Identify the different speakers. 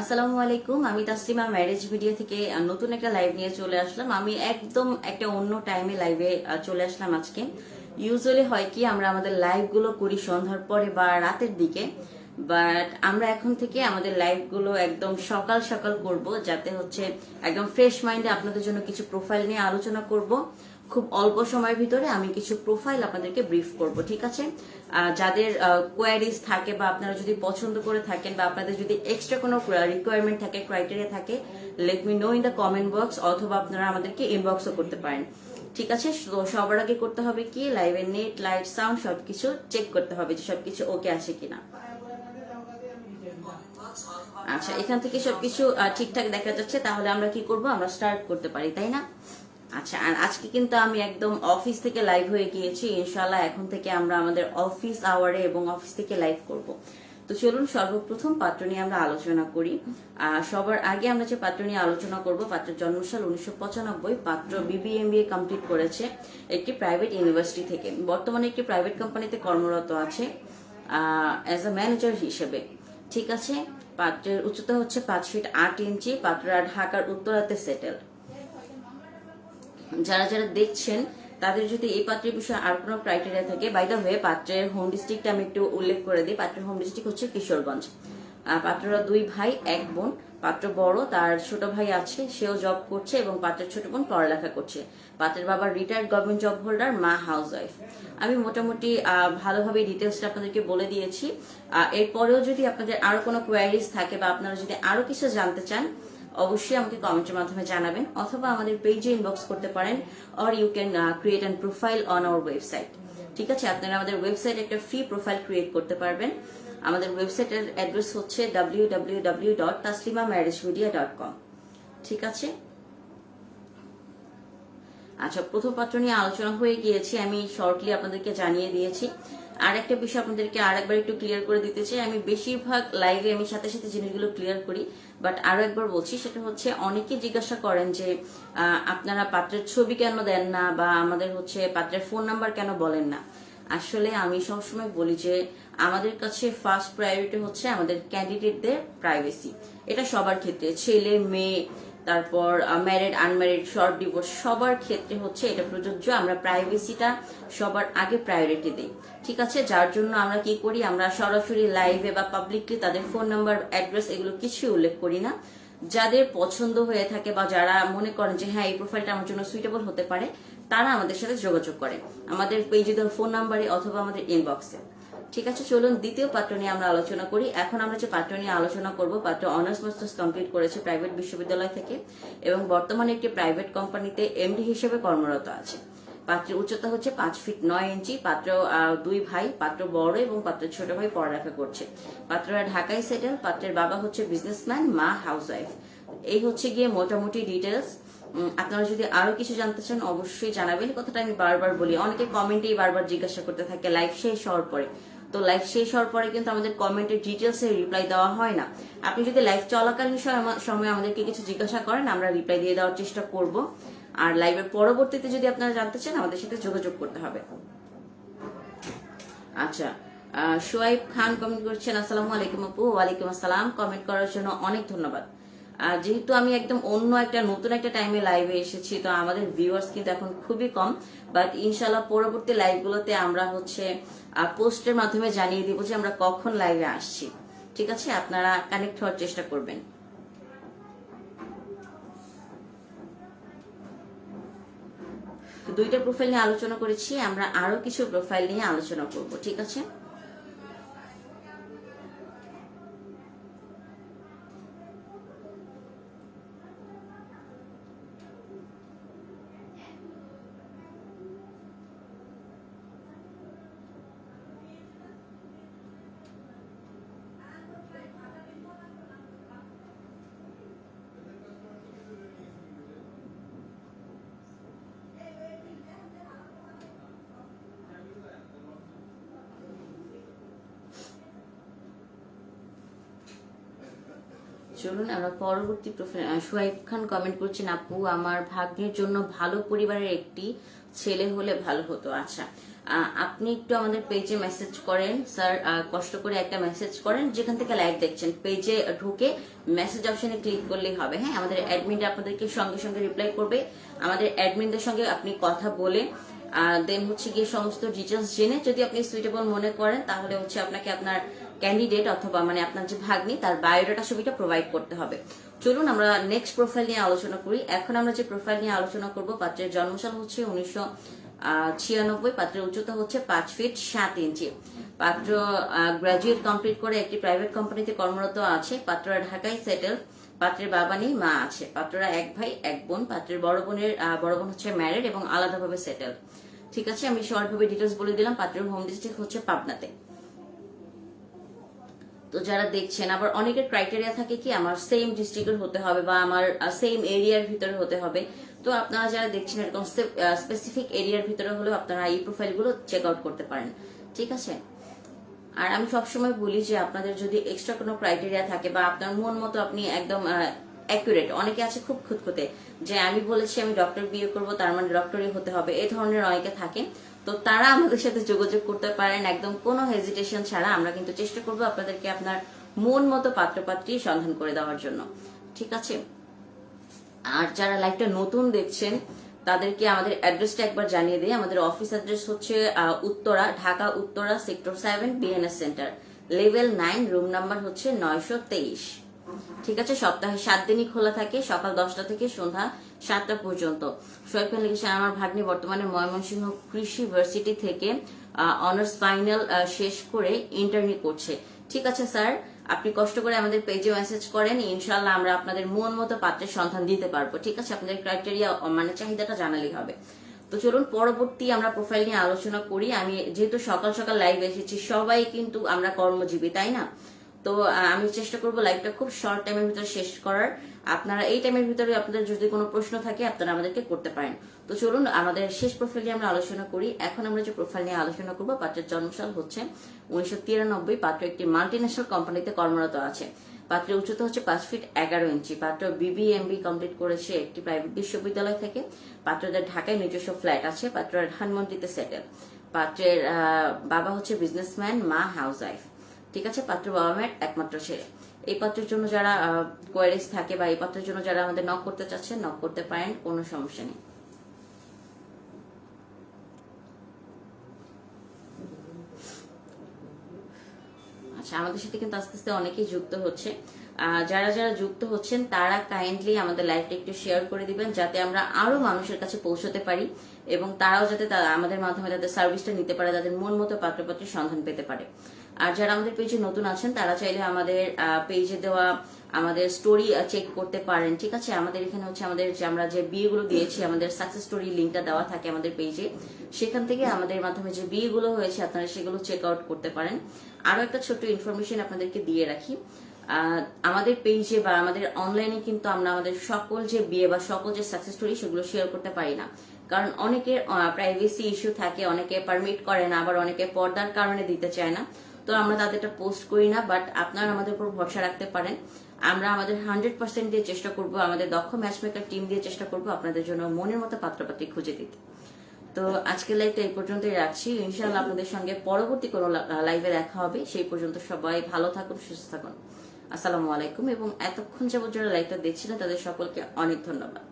Speaker 1: আসসালামু আলাইকুম। আমি তাসলিমা ম্যারেজ ভিডিও থেকে নতুন একটা লাইভ নিয়ে চলে আসলাম। আমি একদম একটা অন্য টাইমে লাইভে চলে আসলাম আজকে। ইউজুয়ালি হয় কি, আমরা আমাদের লাইভগুলো করি সন্ধ্যার পরে বা রাতের দিকে। বাট আমরা এখন থেকে আমাদের লাইভগুলো একদম সকাল সকাল করব, যাতে হচ্ছে একদম ফ্রেশ মাইন্ডে আপনাদের জন্য কিছু প্রোফাইল নিয়ে আলোচনা করব। খুব অল্প সময়ের ভিতরে আমি কিছু প্রোফাইল আপনাদেরকে ব্রিফ করব, ঠিক আছে? যাদের কোয়ারিজ থাকে বা আপনারা যদি পছন্দ করে থাকেন বা আপনাদের যদি এক্সট্রা কোনো রিকোয়ারমেন্ট থাকে ক্রাইটেরিয়া থাকে let me know in the comment box অথবা আপনারা আমাদেরকে ইনবক্সও করতে পারেন, ঠিক আছে? সবার আগে করতে হবে কি? লাইভের নেট লাইট সাউন্ড সবকিছু চেক করতে হবে যে সবকিছু ওকে আসে কিনা। আচ্ছা এখান থেকে সবকিছু ঠিকঠাক দেখা যাচ্ছে, তাহলে আমরা কি করব? আমরা স্টার্ট করতে পারি, তাই না? আচ্ছা আর আজকে কিন্তু আমি একদম অফিস থেকে লাইভ হয়ে গিয়েছি ইনশাল্লাহ এখন থেকে আমরা আমাদের অফিস আওয়ারে এবং অফিস থেকে লাইভ করব। তো চলুন, সর্বপ্রথম পাত্র নিয়ে আমরা আলোচনা করি। সবার আগে আমরা যে পাত্র নিয়ে আলোচনা করব, পাত্রের জন্মসাল উনিশশো পঁচানব্বই, পাত্র বিবিএমবিএ কমপ্লিট করেছে একটি প্রাইভেট ইউনিভার্সিটি থেকে। বর্তমানে একটি প্রাইভেট কোম্পানিতে কর্মরত আছে অ্যাজ আ ম্যানেজার হিসেবে। ঠিক আছে? পাত্রের উচ্চতা হচ্ছে পাঁচ ফিট আট ইঞ্চি পাত্ররা ঢাকার উত্তরাতে সেটেল যারা যারা দেখছেন, তাদের যদি এই পাত্রের বিষয়ে আর কোনো ক্রাইটেরিয়া থাকে বাই দ্য ওয়ে পাত্রের হোম ডিস্ট্রিক্টটা আমি একটু উল্লেখ করে দিই। পাত্রের হোম ডিস্ট্রিক্ট হচ্ছে কিশোরগঞ্জ। পাত্ররা দুই ভাই, এক বোন। পাত্র বড়, তার ছোট ভাই আছে, সেও জব করছে এবং পাত্রের ছোট বোন পড়ালেখা করছে। পাত্রের বাবা রিটায়ার্ড গভর্নমেন্ট জব হোল্ডার মা হাউস ওয়াইফ আমি মোটামুটি ভালোভাবে ডিটেলসটা আপনাদেরকে বলে দিয়েছি। এরপরেও যদি আপনাদের আরও কোনো কোয়ারিজ থাকে বা আপনারা যদি আরও কিছু জানতে চান অবশ্যই আমাকে কমেন্টের মাধ্যমে জানাবেন অথবা আমাদের পেজে ইনবক্স করতে পারেন or you can create an profile on our website ঠিক আছে? আপনারা আমাদের ওয়েবসাইট একটা ফ্রি প্রোফাইল ক্রিয়েট করতে পারবেন। আমাদের ওয়েবসাইটের অ্যাড্রেস হচ্ছে W W W dot Taslima marriage media dot com ঠিক আছে? আচ্ছা প্রথম পাত্র নিয়ে আলোচনা হয়ে গিয়েছি। আমি শর্টলি আপনাদেরকে জানিয়ে দিয়েছি। আর একটা বিষয় আপনাদেরকে আরেকবার একটু ক্লিয়ার করে দিতে চাই। আমি বেশিরভাগ লাইভে আমি সাথে সাথে জিনিসগুলো ক্লিয়ার করি বাট আরও একবার বলছি, সেটা হচ্ছে অনেকে জিজ্ঞাসা করেন যে আপনারা পাত্রের ছবি কেন দেন না বা আমাদের হচ্ছে পাত্রের ফোন নাম্বার কেন বলেন না? আসলে আমি সবসময় বলি যে, আমাদের কাছে ফার্স্ট প্রায়োরিটি হচ্ছে আমাদের ক্যান্ডিডেটদের প্রাইভেসি এটা সবার ক্ষেত্রে, ছেলে, মেয়ে তারপর ম্যারিড আনম্যারিড শর্ট ডিভোর্স সবার ক্ষেত্রে হচ্ছে এটা প্রযোজ্য। আমরা প্রাইভেসিটা সবার আগে প্রায়োরিটি দিই, ঠিক আছে? যার জন্য আমরা কি করি? আমরা সরাসরি লাইভে বা পাবলিকলি তাদের ফোন নাম্বার অ্যাড্রেস এগুলো কিছুই উল্লেখ করি না। যাদের পছন্দ হয়ে থাকে বা যারা মনে করেন যে হ্যাঁ এই প্রোফাইলটা আমার জন্য সুইটেবল হতে পারে, তারা আমাদের সাথে যোগাযোগ করে। আমাদের পেজে ফোন নাম্বারে অথবা আমাদের ইনবক্সে ঠিক আছে, চলুন দ্বিতীয় পাত্র নিয়ে আমরা আলোচনা করি। এখন আমরা যে পাত্র নিয়ে আলোচনা করব, পাত্র অনার্স মাস্টার্স কমপ্লিট করেছে প্রাইভেট বিশ্ববিদ্যালয় থেকে এবং বর্তমানে একটি প্রাইভেট কোম্পানিতে এমডি হিসেবে কর্মরত আছে। পাত্রের উচ্চতা হচ্ছে পাঁচ ফিট নয় ইঞ্চি। পাত্র দুই ভাই, পাত্র বড় এবং পাত্রের ছোট ভাই পড়ালেখা করছে। পাত্ররা ঢাকায় সেটেল, পাত্রের বাবা হচ্ছে বিজনেসম্যান মা হাউস ওয়াইফ এই হচ্ছে গিয়ে মোটামুটি ডিটেলস আপনারা যদি আরও কিছু জানতে চান, অবশ্যই জানাবেন। কথাটা আমি বারবার বলি। অনেকে কমেন্টেই বারবার জিজ্ঞাসা করতে থাকে লাইফ শেষ হওয়ার পরে। তো লাইভ শেষ হওয়ার পরে কিন্তু আমাদের কমেন্টের ডিটেলস রিপ্লাই দেওয়া হয় না। আপনি যদি লাইভ চলাকালীন সময়- আমাদেরকে কিছু জিজ্ঞাসা করেন, আমরা রিপ্লাই দিয়ে দেওয়ার চেষ্টা করব। আর লাইভের পরবর্তীতে যদি আপনারা জানতে চান, আমাদের সাথে যোগাযোগ করতে হবে। আচ্ছা সোয়াইব খান কমেন্ট করছেন, আসসালামু আলাইকুম আপু, ওয়ালাইকুম আসসালাম। কমেন্ট করার জন্য অনেক ধন্যবাদ। যেহেতু আমি একদম অন্য একটা, নতুন একটা টাইমে লাইভে এসেছি, তো আমাদের ভিউয়ার্স কিন্তু এখন খুবই কম। বাট ইনশাল্লাহ পরবর্তী লাইভগুলোতে আমরা হচ্ছে পোস্টের মাধ্যমে জানিয়ে দিব যে আমরা কখন লাইভে আসছি। ঠিক আছে? আপনারা কানেক্ট হওয়ার চেষ্টা করবেন। দুইটা প্রোফাইল নিয়ে আলোচনা করেছি, আমরা আরও কিছু প্রোফাইল নিয়ে আলোচনা করব, ঠিক আছে? চলুন আমরা পরবর্তী সোহাইব খান কমেন্ট করছেন, আপু, আমার ভাগ্নের জন্য ভালো পরিবারের একটি ছেলে হলে ভালো হতো। আচ্ছা আপনি একটু আমাদের পেজে মেসেজ করেন। স্যার কষ্ট করে একটা মেসেজ করেন, যেখান থেকে লাইভ দেখছেন। পেজে ঢুকে মেসেজ অপশনে ক্লিক করলেই হবে হ্যাঁ? আমাদের অ্যাডমিন আপনাদেরকে সঙ্গে সঙ্গে রিপ্লাই করবে। আমাদের অ্যাডমিনদের সঙ্গে আপনি কথা বলে দেন হচ্ছে গিয়ে সমস্ত ডিটেলস জেনে যদি আপনি সুইটেবল মনে করেন, তাহলে হচ্ছে আপনাকে আপনার ক্যান্ডিডেট অথবা মানে আপনার যে ভাগ্নি, তার বায়োডাটা ছবিটা প্রোভাইড করতে হবে। চলুন আমরা নেক্সট প্রোফাইল নিয়ে আলোচনা করি। এখন আমরা যে প্রোফাইল নিয়ে আলোচনা করব, পাত্রের জন্মসাল হচ্ছে উনিশশো ছিয়ানব্বই, পাত্রের উচ্চতা হচ্ছে পাঁচ ফিট সাত ইঞ্চি পাত্র গ্রাজুয়েট কমপ্লিট করে একটি প্রাইভেট কোম্পানিতে কর্মরত আছে। পাত্ররা ঢাকায় সেটেল পাত্রের বাবা নেই, মা আছে। পাত্ররা এক ভাই, এক বোন। পাত্রের বড় বোনের বড় বোন হচ্ছে ম্যারিড এবং আলাদাভাবে সেটেল ঠিক আছে, আমি শর্টভাবে ডিটেলস বলে দিলাম। পাত্রের হোম ডিস্ট্রিক্ট হচ্ছে পাবনাতে। তো যারা দেখছেন, আবার অনেকের ক্রাইটেরিয়া থাকে কি আমার সেম ডিস্ট্রিক্টের হতে হবে বা আমার সেম এরিয়ার ভিতরে হতে হবে। তো আপনারা যারা দেখছেন এরকম স্পেসিফিক এরিয়ার ভিতরে হলেও আপনারা এই প্রোফাইলগুলো চেক আউট করতে পারেন। ঠিক আছে? আর আমি সবসময় বলি যে আপনাদের যদি এক্সট্রা কোনো ক্রাইটেরিয়া থাকে বা আপনার মন মতো আপনি একদম অ্যাকুরেট অনেকে আছে খুব খুঁতখুঁতে যে আমি বলেছি আমি ডক্টর বিয়ে করব, তার মানে ডক্টরই হতে হবে এই ধরনের অনেকে থাকে। তো তারা আমাদের সাথে যোগাযোগ করতে পারেন, একদম কোনো হেজিটেশন ছাড়া আমরা কিন্তু চেষ্টা করব আপনাদেরকে আপনার মন মতো পাত্রপাত্রী সন্ধান করে দেওয়ার জন্য। ঠিক আছে? আর যারা লাইভটা নতুন দেখছেন, তাদেরকে আমাদের অ্যাড্রেসটা একবার জানিয়ে দিই। আমাদের অফিস অ্যাড্রেস হচ্ছে Uttara, Dhaka, Uttara sector seven BNS centre level nine room number হচ্ছে নয়শো তেইশ। ঠিক আছে, সপ্তাহে সাত দিনই খোলা থাকে, সকাল দশটা থেকে সন্ধ্যা সাতটা পর্যন্ত। শোয়েব খান আমার ভাগ্নি বর্তমানে ময়মনসিংহ কৃষি ইউনিভার্সিটি থেকে অনার্স ফাইনাল শেষ করে ইন্টারনি করছে। ঠিক আছে, স্যার, আপনি কষ্ট করে আমাদের পেজে মেসেজ করেন ইনশাল্লাহ আমরা আপনাদের মন মতো পাত্রের সন্ধান দিতে পারব। ঠিক আছে, আপনাদের ক্রাইটেরিয়া মানে চাহিদাটা জানালেই হবে। তো চলুন, পরবর্তী আমরা প্রোফাইল নিয়ে আলোচনা করি। আমি যেহেতু সকাল সকাল লাইভ এসেছি, সবাই কিন্তু আমরা কর্মজীবী, তাই না? তো আমি চেষ্টা করব লাইভটা খুব শর্ট টাইমের ভিতরে শেষ করার। আপনারা এই টাইমের ভিতরে আপনাদের যদি কোনো প্রশ্ন থাকে, আপনারা আমাদেরকে করতে পারেন। তো চলুন, আমাদের শেষ প্রোফাইল নিয়ে আমরা আলোচনা করি। এখন আমরা যে প্রোফাইল নিয়ে আলোচনা করব, পাত্রের জন্মসাল হচ্ছে উনিশশো তিরানব্বই। পাত্র একটি মাল্টিন্যাশনাল কোম্পানিতে কর্মরত আছে। পাত্রের উচ্চতা হচ্ছে পাঁচ ফিট এগারো ইঞ্চি পাত্র বিবিএমবি কমপ্লিট করেছে একটি প্রাইভেট বিশ্ববিদ্যালয় থেকে। পাত্রদের ঢাকায় নিজস্ব ফ্ল্যাট আছে। পাত্র ধানমন্ডিতে সেটেল পাত্রের বাবা হচ্ছে বিজনেসম্যান মা হাউস ওয়াইফ ঠিক আছে? পাত্র বাবা মায়ের একমাত্র ছেলে। এই পাত্রের জন্য যারা কোয়ারিজ থাকে বা এই পাত্রের জন্য যারা আমাদের নক করতে চাচ্ছেন নক করতে পারেন, কোনো সমস্যা নেই। আচ্ছা আমাদের সাথে কিন্তু আস্তে আস্তে অনেকেই যুক্ত হচ্ছে। যারা যারা যুক্ত হচ্ছেন, তারা কাইন্ডলি আমাদের লাইভটা একটু শেয়ার করে দিবেন, যাতে আমরা আরও মানুষের কাছে পৌঁছতে পারি এবং তারাও যাতে আমাদের মাধ্যমে তাদের সার্ভিসটা নিতে পারে, তাদের মন মতো পাত্রপাত্রের সন্ধান পেতে পারে। আর যারা আমাদের পেজে নতুন আছেন, তারা চাইলে আমাদের পেজে দেওয়া আমাদের স্টোরি চেক করতে পারেন, ঠিক আছে? আমাদের এখানে হচ্ছে আমাদের যে আমরা যে বিয়েগুলো দিয়েছি, আমাদের সাকসেস স্টোরি লিঙ্কটা দেওয়া থাকে আমাদের পেজে সেখান থেকে আমাদের মাধ্যমে যে বিয়েগুলো হয়েছে, আপনারা সেগুলো চেক আউট করতে পারেন। আরও একটা ছোট্ট ইনফরমেশন আপনাদেরকে দিয়ে রাখি। আমাদের পেজে বা আমাদের অনলাইনে কিন্তু আমরা আমাদের সকল যে বিয়ে বা সকল যে সাকসেস স্টোরি সেগুলো শেয়ার করতে পারি না। কারণ অনেকের প্রাইভেসি ইস্যু থাকে, অনেকে পারমিট করে না, আবার অনেকে পর্দার কারণে দিতে চায় না। তো আমরা তাদেরটা পোস্ট করি না বাট আপনারা আমাদের উপর ভরসা রাখতে পারেন। আমরা আমাদের হান্ড্রেড পার্সেন্ট দিয়ে চেষ্টা করব, আমাদের দক্ষ ম্যাচমেকার টিম দিয়ে চেষ্টা করব আপনাদের জন্য মনের মতো পাত্রপাত্রী খুঁজে দিতে। তো আজকের লাইভটা এই পর্যন্তই রাখছি। ইনশাআল্লাহ আপনাদের সঙ্গে পরবর্তী কোনো লাইভে দেখা হবে। সেই পর্যন্ত সবাই ভালো থাকুন, সুস্থ থাকুন। আসসালামু আলাইকুম এবং এতক্ষণ যাবত যারা লাইভটা দেখছিলেন, তাদের সকলকে অনেক ধন্যবাদ।